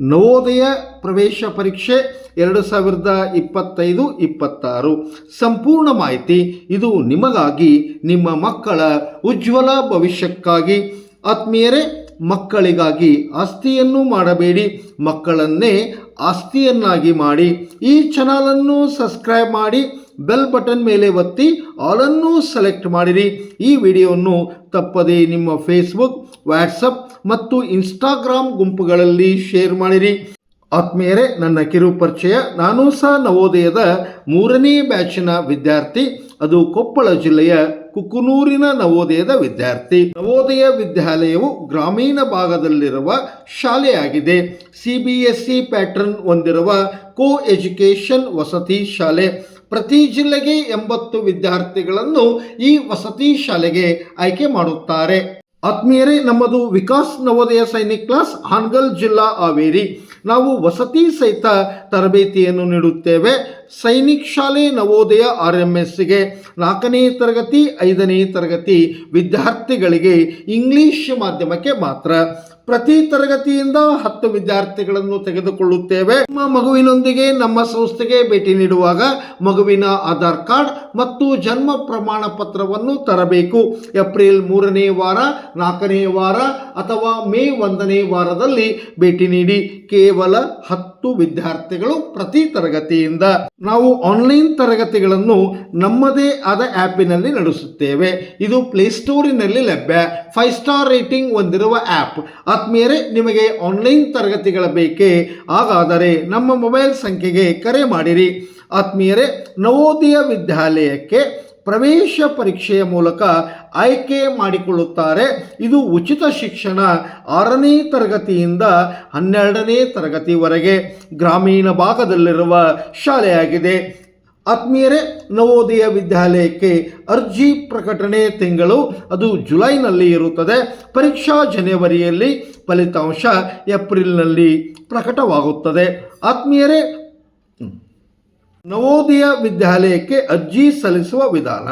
ನವೋದಯ ಪ್ರವೇಶ ಪರೀಕ್ಷೆ ಎರಡು ಸಾವಿರದ ಇಪ್ಪತ್ತೈದು, ಇಪ್ಪತ್ತಾರು. ಸಂಪೂರ್ಣ ಮಾಹಿತಿ ಇದು ನಿಮಗಾಗಿ, ನಿಮ್ಮ ಮಕ್ಕಳ ಉಜ್ವಲ ಭವಿಷ್ಯಕ್ಕಾಗಿ. ಆತ್ಮೀಯರೇ ಮಕ್ಕಳಿಗಾಗಿ ಆಸ್ತಿಯನ್ನು ಮಾಡಬೇಡಿ, ಮಕ್ಕಳನ್ನೇ ಆಸ್ತಿಯನ್ನಾಗಿ ಮಾಡಿ, ಈ ಚಾನಲನ್ನು ಸಬ್ಸ್ಕ್ರೈಬ್ ಮಾಡಿ, ಬೆಲ್ ಬಟನ್ ಮೇಲೆ ಒತ್ತಿ, ಆಲನ್ನು ಸೆಲೆಕ್ಟ್ ಮಾಡಿರಿ. ಈ ವಿಡಿಯೋವನ್ನು ತಪ್ಪದೇ ನಿಮ್ಮ ಫೇಸ್ಬುಕ್, ವಾಟ್ಸಪ್ ಮತ್ತು ಇನ್ಸ್ಟಾಗ್ರಾಮ್ ಗುಂಪುಗಳಲ್ಲಿ ಶೇರ್ ಮಾಡಿರಿ. ಆತ್ಮೀಯರೇ, ನನ್ನ ಕಿರು ಪರಿಚಯ ನಾನು ಸಹ ನವೋದಯದ ಮೂರನೇ ಬ್ಯಾಚಿನ ವಿದ್ಯಾರ್ಥಿ. ಅದು ಕೊಪ್ಪಳ ಜಿಲ್ಲೆಯ ಕುಕುನೂರಿನ ನವೋದಯದ ವಿದ್ಯಾರ್ಥಿ. ನವೋದಯ ವಿದ್ಯಾಲಯವು ಗ್ರಾಮೀಣ ಭಾಗದಲ್ಲಿರುವ ಶಾಲೆಯಾಗಿದೆ. C B S C pattern ಹೊಂದಿರುವ ಕೋ ಎಜುಕೇಷನ್ ವಸತಿ ಶಾಲೆ. ಪ್ರತಿ ಜಿಲ್ಲೆಗೆ ಎಂಬತ್ತು ವಿದ್ಯಾರ್ಥಿಗಳನ್ನು ಈ ವಸತಿ ಶಾಲೆಗೆ ಆಯ್ಕೆ ಮಾಡುತ್ತಾರೆ. ಆತ್ಮೀಯರೇ, ನಮ್ಮದು ವಿಕಾಸ್ ನವೋದಯ ಸೈನಿಕ್ ಕ್ಲಾಸ್, ಹಾನ್ಗಲ್ ಜಿಲ್ಲಾ ಹಾವೇರಿ. ನಾವು ವಸತಿ ಸಹಿತ ತರಬೇತಿಯನ್ನು ನೀಡುತ್ತೇವೆ. ಸೈನಿಕ್ ಶಾಲೆ ನವೋದಯ ಆರ್ ಎಂ ಎಸ್ಸಿಗೆ ನಾಲ್ಕನೇ ತರಗತಿ, ಐದನೇ ತರಗತಿ ವಿದ್ಯಾರ್ಥಿಗಳಿಗೆ ಇಂಗ್ಲಿಷ್ ಮಾಧ್ಯಮಕ್ಕೆ ಮಾತ್ರ. ಪ್ರತಿ ತರಗತಿಯಿಂದ ಹತ್ತು ವಿದ್ಯಾರ್ಥಿಗಳನ್ನು ತೆಗೆದುಕೊಳ್ಳುತ್ತೇವೆ. ನಮ್ಮ ಮಗುವಿನೊಂದಿಗೆ ನಮ್ಮ ಸಂಸ್ಥೆಗೆ ಭೇಟಿ ನೀಡುವಾಗ ಮಗುವಿನ ಆಧಾರ್ ಕಾರ್ಡ್ ಮತ್ತು ಜನ್ಮ ಪ್ರಮಾಣ ಪತ್ರವನ್ನು ತರಬೇಕು. ಏಪ್ರಿಲ್ ಮೂರನೇ ವಾರ, ನಾಲ್ಕನೇ ವಾರ ಅಥವಾ ಮೇ ಒಂದನೇ ವಾರದಲ್ಲಿ ಭೇಟಿ ನೀಡಿ ಕೇವಲ ಹತ್ತು ವಿದ್ಯಾರ್ಥಿಗಳು ಪ್ರತಿ ತರಗತಿಯಿಂದ. ನಾವು ಆನ್ಲೈನ್ ತರಗತಿಗಳನ್ನು ನಮ್ಮದೇ ಆದ ಆ್ಯಪಿನಲ್ಲಿ ನಡೆಸುತ್ತೇವೆ. ಇದು ಪ್ಲೇಸ್ಟೋರಿನಲ್ಲಿ ಲಭ್ಯ. ಫೈವ್ ಸ್ಟಾರ್ ರೇಟಿಂಗ್ ಹೊಂದಿರುವ ಆ್ಯಪ್ ಆತ್ಮೀಯರೇ, ನಿಮಗೆ ಆನ್ಲೈನ್ ತರಗತಿಗಳ ಬೇಕೇ? ಹಾಗಾದರೆ ನಮ್ಮ ಮೊಬೈಲ್ ಸಂಖ್ಯೆಗೆ ಕರೆ ಮಾಡಿರಿ. ಆತ್ಮೀಯರೇ, ನವೋದಯ ವಿದ್ಯಾಲಯಕ್ಕೆ ಪ್ರವೇಶ ಪರೀಕ್ಷೆಯ ಮೂಲಕ ಆಯ್ಕೆ ಮಾಡಿಕೊಳ್ಳುತ್ತಾರೆ. ಇದು ಉಚಿತ ಶಿಕ್ಷಣ ಆರನೇ ತರಗತಿಯಿಂದ ಹನ್ನೆರಡನೇ ತರಗತಿವರೆಗೆ ಗ್ರಾಮೀಣ ಭಾಗದಲ್ಲಿರುವ ಶಾಲೆಯಾಗಿದೆ. ಆತ್ಮೀಯರೇ, ನವೋದಯ ವಿದ್ಯಾಲಯಕ್ಕೆ ಅರ್ಜಿ ಪ್ರಕಟಣೆ ತಿಂಗಳು, ಅದು ಜುಲೈನಲ್ಲಿ ಇರುತ್ತದೆ. ಪರೀಕ್ಷಾ ಜನವರಿಯಲ್ಲಿ ಫಲಿತಾಂಶ ಏಪ್ರಿಲ್ನಲ್ಲಿ ಪ್ರಕಟವಾಗುತ್ತದೆ. ಆತ್ಮೀಯರೇ ನವೋದಯ ವಿದ್ಯಾಲಯಕ್ಕೆ ಅರ್ಜಿ ಸಲ್ಲಿಸುವ ವಿಧಾನ.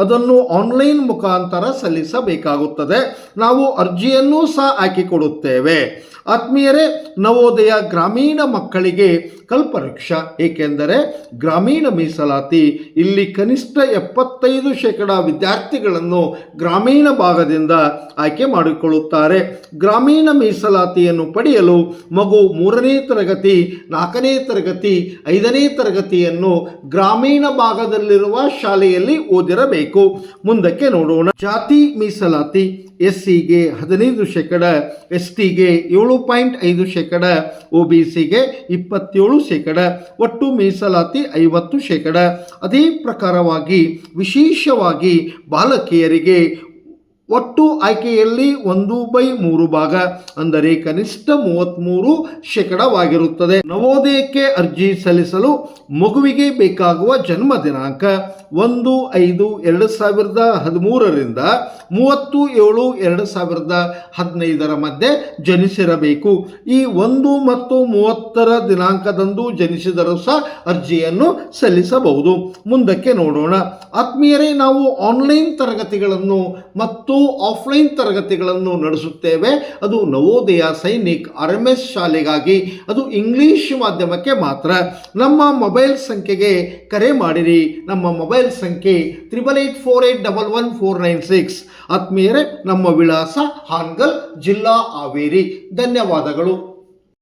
ಅದನ್ನು ಆನ್ಲೈನ್ ಮುಖಾಂತರ ಸಲ್ಲಿಸಬೇಕಾಗುತ್ತದೆ. ನಾವು ಅರ್ಜಿಯನ್ನು ಸಹ ಹಾಕಿಕೊಡುತ್ತೇವೆ. ಆತ್ಮೀಯರೇ, ನವೋದಯ ಗ್ರಾಮೀಣ ಮಕ್ಕಳಿಗೆ ಕಲ್ಪವೃಕ್ಷ, ಏಕೆಂದರೆ ಗ್ರಾಮೀಣ ಮೀಸಲಾತಿ, ಇಲ್ಲಿ ಕನಿಷ್ಠ ಎಪ್ಪತ್ತೈದು ಶೇಕಡ ವಿದ್ಯಾರ್ಥಿಗಳನ್ನು ಗ್ರಾಮೀಣ ಭಾಗದಿಂದ ಆಯ್ಕೆ ಮಾಡಿಕೊಳ್ಳುತ್ತಾರೆ. ಗ್ರಾಮೀಣ ಮೀಸಲಾತಿಯನ್ನು ಪಡೆಯಲು ಮಗು ಮೂರನೇ ತರಗತಿ, ನಾಲ್ಕನೇ ತರಗತಿ, ಐದನೇ ತರಗತಿಯನ್ನು ಗ್ರಾಮೀಣ ಭಾಗದಲ್ಲಿರುವ ಶಾಲೆಯಲ್ಲಿ ಓದಿರಬೇಕು. ಮುಂದಕ್ಕೆ ನೋಡೋಣ. ಜಾತಿ ಮೀಸಲಾತಿ ಎಸ್ ಸಿಗೆ ಹದಿನೈದು ಶೇಕಡ ಎಸ್ ಟಿಗೆ ಏಳು ಪಾಯಿಂಟ್ ಐದು ಶೇಕಡ ಒ ಬಿ ಸಿಗೆ ಇಪ್ಪತ್ತೇಳು ಶೇಕಡ, ಒಟ್ಟು ಮೀಸಲಾತಿ ಐವತ್ತು ಶೇಕಡ. ಅದೇ ಪ್ರಕಾರವಾಗಿ ವಿಶೇಷವಾಗಿ ಬಾಲಕಿಯರಿಗೆ ಒಟ್ಟು ಆಯ್ಕೆಯಲ್ಲಿ ಒಂದು ಬೈ ಮೂರು ಭಾಗ, ಅಂದರೆ ಕನಿಷ್ಠ ಮೂವತ್ತ್ಮೂರು ಶೇಕಡವಾಗಿರುತ್ತದೆ. ನವೋದಯಕ್ಕೆ ಅರ್ಜಿ ಸಲ್ಲಿಸಲು ಮಗುವಿಗೆ ಬೇಕಾಗುವ ಜನ್ಮ ದಿನಾಂಕ ಒಂದು ಐದು ಎರಡು ಸಾವಿರದ ಹದಿಮೂರರಿಂದ ಮೂವತ್ತು ಏಳು ಎರಡು ಸಾವಿರದ ಹದಿನೈದರ ಮಧ್ಯೆ ಜನಿಸಿರಬೇಕು. ಈ ಒಂದು ಮತ್ತು ಮೂವತ್ತರ ದಿನಾಂಕದಂದು ಜನಿಸಿದರೂ ಸಹ ಅರ್ಜಿಯನ್ನು ಸಲ್ಲಿಸಬಹುದು. ಮುಂದಕ್ಕೆ ನೋಡೋಣ. ಆತ್ಮೀಯರೇ, ನಾವು ಆನ್ಲೈನ್ ತರಗತಿಗಳನ್ನು ಮತ್ತು ಆಫ್ಲೈನ್ ತರಗತಿಗಳನ್ನು ನಡೆಸುತ್ತೇವೆ. ಅದು Navodaya Sainik R M S ಶಾಲೆಗಾಗಿ, ಅದು ಇಂಗ್ಲೀಷ್ ಮಾಧ್ಯಮಕ್ಕೆ ಮಾತ್ರ. ನಮ್ಮ ಮೊಬೈಲ್ ಸಂಖ್ಯೆಗೆ ಕರೆ ಮಾಡಿರಿ. ನಮ್ಮ ಮೊಬೈಲ್ ಸಂಖ್ಯೆ triple eight four eight double one four nine six. ಆತ್ಮೀಯರೇ, ನಮ್ಮ ವಿಳಾಸ ಹಾನ್ಗಲ್ ಜಿಲ್ಲಾ ಹಾವೇರಿ. ಧನ್ಯವಾದಗಳು.